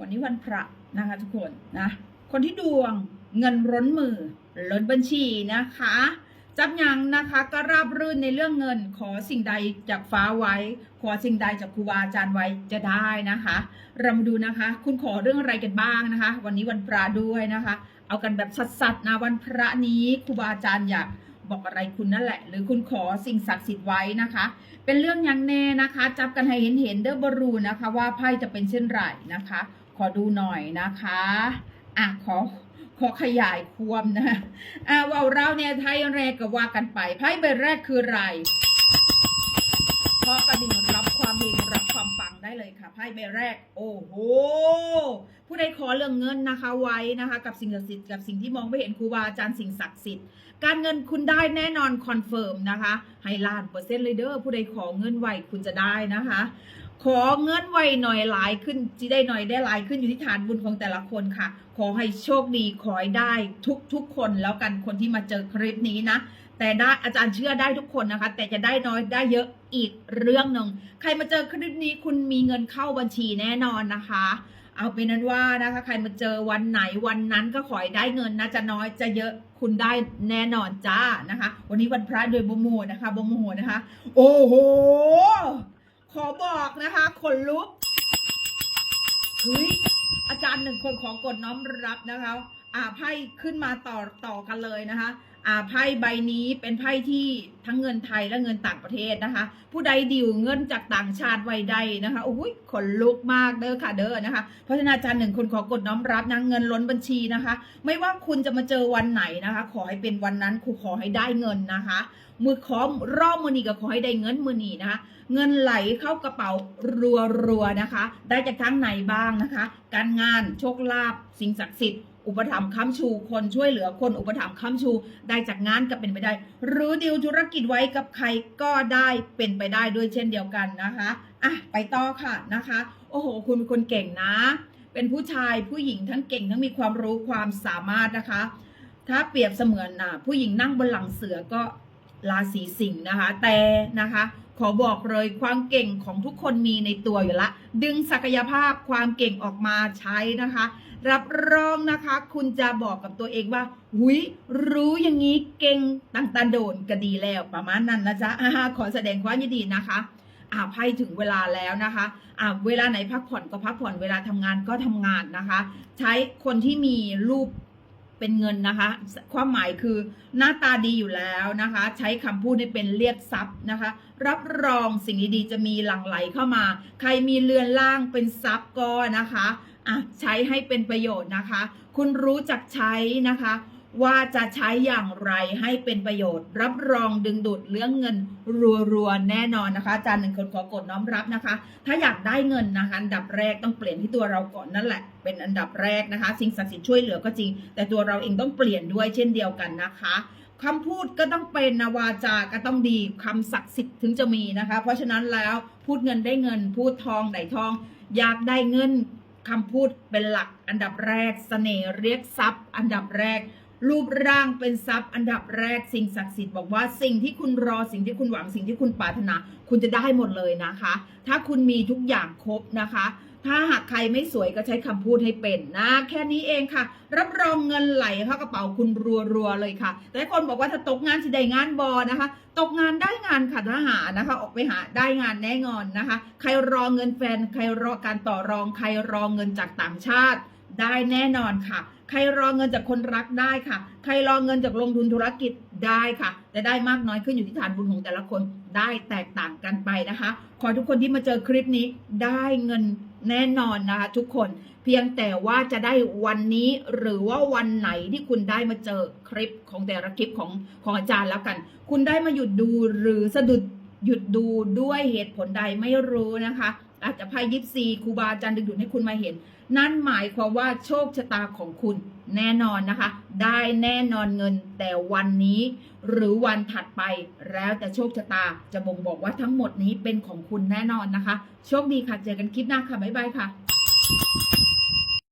วันนี้วันพระนะคะทุกคนนะ คนที่ดวงเงินร้นมือล้นบัญชีนะคะ จับยังนะคะก็ราบรื่นในเรื่องเงิน ขอสิ่งใดจากฟ้าไว้ ขอสิ่งใดจากครูบาอาจารย์ไว้จะได้นะคะ เรามาดูนะคะ คุณขอเรื่องอะไรกันบ้างนะคะ วันนี้วันพระด้วยนะคะ เอากันแบบสัดๆนะวันพระนี้ครูบาอาจารย์อยากบอกอะไรคุณนั่นแหละ หรือคุณขอสิ่งศักดิ์สิทธิ์ไว้นะคะ เป็นเรื่องยังแน่นะคะ จับกันให้เห็นเห็นๆเด้อบรูนะคะ ว่าไพ่จะเป็นเช่นไรนะคะ ขอดูหน่อยนะคะอะขอขอขยายความนะอะว่าเราเนี่ยไทยแรกก็ว่ากันไปไพ่ใบแรกคืออะไรพอกระดิ่งรับความเฮงรับความปังได้เลยค่ะไพ่ใบแรก โอ้โหผู้ใดขอเรื่องเงินนะคะไว้นะคะ กับสิ่งศักดิ์สิทธิ์กับสิ่งที่มองไม่เห็นครูบาอาจารย์สิ่งศักดิ์สิทธิ์การเงินคุณได้แน่นอนคอนเฟิร์มนะคะให้ล้านเปอร์เซ็นต์เลยเด้อผู้ใดขอเงินไวคุณจะได้นะคะ ขอเงินไวหน่อยหลายขึ้นจะได้หน่อยได้หลายขึ้นอยู่ที่ฐานบุญของแต่ละคนค่ะ ขอให้โชคดีขอให้ได้ทุกทุกคนแล้วกันคนที่มาเจอคลิปนี้นะ แต่ได้อาจารย์เชื่อได้ทุกคนนะคะ แต่จะได้น้อยได้เยอะอีกเรื่องหนึ่งใครมาเจอคลิปนี้คุณมีเงินเข้าบัญชีแน่นอนนะคะ เอาเป็นนั้นว่านะคะใครมาเจอวันไหนวันนั้นก็ขอให้ได้เงินนะจะน้อยจะเยอะคุณได้แน่นอนจ้านะคะ วันนี้วันพระโดยบโมนะคะบโมนะคะ โอ้โห ขอบอกนะคะขนลุกเฮ้ยอาจารย์หนึ่งคนขอกดน้อมรับนะคะอ่าไพ่ขึ้นมาต่อต่อกันเลยนะคะ ไพ่ใบนี้เป็นไพ่ที่ทั้งเงินไทยและเงินต่างประเทศนะคะ ผู้ใดดิวเงินจากต่างชาติไว้ใดนะคะโอ้ยขนลุกมากเด้อค่ะเด้อนะคะ เพราะฉะนั้นอาจารย์หนึ่งคนขอกดน้อมรับนะเงินล้นบัญชีนะคะ ไม่ว่าคุณจะมาเจอวันไหนนะคะ ขอให้เป็นวันนั้นครูขอให้ได้เงินนะคะ มือขอรอบมือนีก็ขอให้ได้เงินมือนีนะคะ เงินไหลเข้ากระเป๋ารัวๆนะคะ ได้จากทั้งไหนบ้างนะคะ การงานโชคลาภสิ่งศักดิ์สิทธิ์ อุปถัมภ์ค้ำชู คนช่วยเหลือคนอุปถัมภ์ค้ำชู ได้จากงานก็เป็นไปได้ หรือดิวธุรกิจไว้กับใครก็ได้เป็นไปได้ด้วยเช่นเดียวกันนะคะอะไปต่อค่ะนะคะ โอ้โห คุณเป็นคนเก่งนะ เป็นผู้ชายผู้หญิงทั้งเก่งทั้งมีความรู้ความสามารถนะคะ ถ้าเปรียบเสมือนน่ะผู้หญิงนั่งบนหลังเสือก็ ราศีสิงห์นะคะ แต่นะคะขอบอกเลยความเก่งของทุกคนมีในตัวอยู่ละ ดึงศักยภาพความเก่งออกมาใช้นะคะ รับรองนะคะ คุณจะบอกกับตัวเองว่าหุยรู้อย่างนี้เก่งตั้งตาโดนก็ดีแล้วประมาณนั้นนะจ๊ะอาขอแสดงความยินดีนะคะอ่าไพ่ถึงเวลาแล้วนะคะอ่าเวลาไหนพักผ่อนก็พักผ่อนเวลาทำงานก็ทำงานนะคะ ใช้คนที่มีรูป เป็นเงินนะคะ ความหมายคือหน้าตาดีอยู่แล้วนะคะ ใช้คำพูดให้เป็นเรียกทรัพย์นะคะ รับรองสิ่งดีๆจะมีหลั่งไหลเข้ามา ใครมีเรือนล่างเป็นทรัพย์ก็นะคะอะใช้ให้เป็นประโยชน์นะคะ คุณรู้จักใช้นะคะ ว่าจะใช้อย่างไรให้เป็นประโยชน์ รับรองดึงดูดเรื่องเงินรัวๆแน่นอนนะคะอาจารย์หนึ่งคนขอกดน้อมรับนะคะ ถ้าอยากได้เงินนะคะอันดับแรกต้องเปลี่ยนที่ตัวเราก่อนนั่นแหละ เป็นอันดับแรกนะคะ สิ่งศักดิ์สิทธิ์ช่วยเหลือก็จริง แต่ตัวเราเองต้องเปลี่ยนด้วยเช่นเดียวกันนะคะคำพูดก็ต้องเป็นนวาจาก็ต้องดีคำศักดิ์สิทธิ์ถึงจะมีนะคะ เพราะฉะนั้นแล้วพูดเงินได้เงิน พูดทองได้ทอง อยากได้เงินคำพูดเป็นหลักอันดับแรกเสน่ห์เรียกทรัพย์ อันดับแรก รูปร่างเป็นทรัพย์ อันดับแรกสิ่งศักดิ์สิทธิ์บอกว่าสิ่งที่คุณรอสิ่งที่คุณหวังสิ่งที่คุณปรารถนา คุณจะได้หมดเลยนะคะ ถ้าคุณมีทุกอย่างครบนะคะ ถ้าหากใครไม่สวยก็ใช้คำพูดให้เป็นนะแค่นี้เองค่ะ รับรองเงินไหลเข้ากระเป๋าคุณรัวๆเลยค่ะ แต่คนบอกว่าถ้าตกงานจะได้งานบอนะคะ ตกงานได้งานค่ะทหานะคะ ออกไปหาได้งานแน่นอนนะคะ ใครรอเงินแฟน ใครรอการต่อรอง ใครรอเงินจากต่างชาติ ได้แน่นอนค่ะ ใครรอเงินจากคนรักได้ค่ะ ใครรอเงินจากลงทุนธุรกิจได้ค่ะ แต่ได้มากน้อยขึ้นอยู่ที่ฐานบุญของแต่ละคนได้แตกต่างกันไปนะคะ ขอทุกคนที่มาเจอคลิปนี้ได้เงินแน่นอนนะคะ ทุกคนเพียงแต่ว่าจะได้วันนี้หรือว่าวันไหนที่คุณได้มาเจอคลิปของแต่ละคลิปของของอาจารย์แล้วกัน คุณได้มาหยุดดูหรือสะดุดหยุดดูด้วยเหตุผลใดไม่รู้นะคะ อาจจะไพ่ยิปซีครูบาอาจารย์ดึงดูดให้คุณมาเห็น นั่นหมายความว่าโชคชะตาของคุณแน่นอนนะคะ ได้แน่นอนเงินแต่วันนี้ หรือวันถัดไปแล้วแต่โชคชะตาจะบ่งบอกว่าทั้งหมดนี้เป็นของคุณแน่นอนนะคะ โชคดีค่ะ เจอกันคลิปหน้าค่ะ บ๊ายบายค่ะ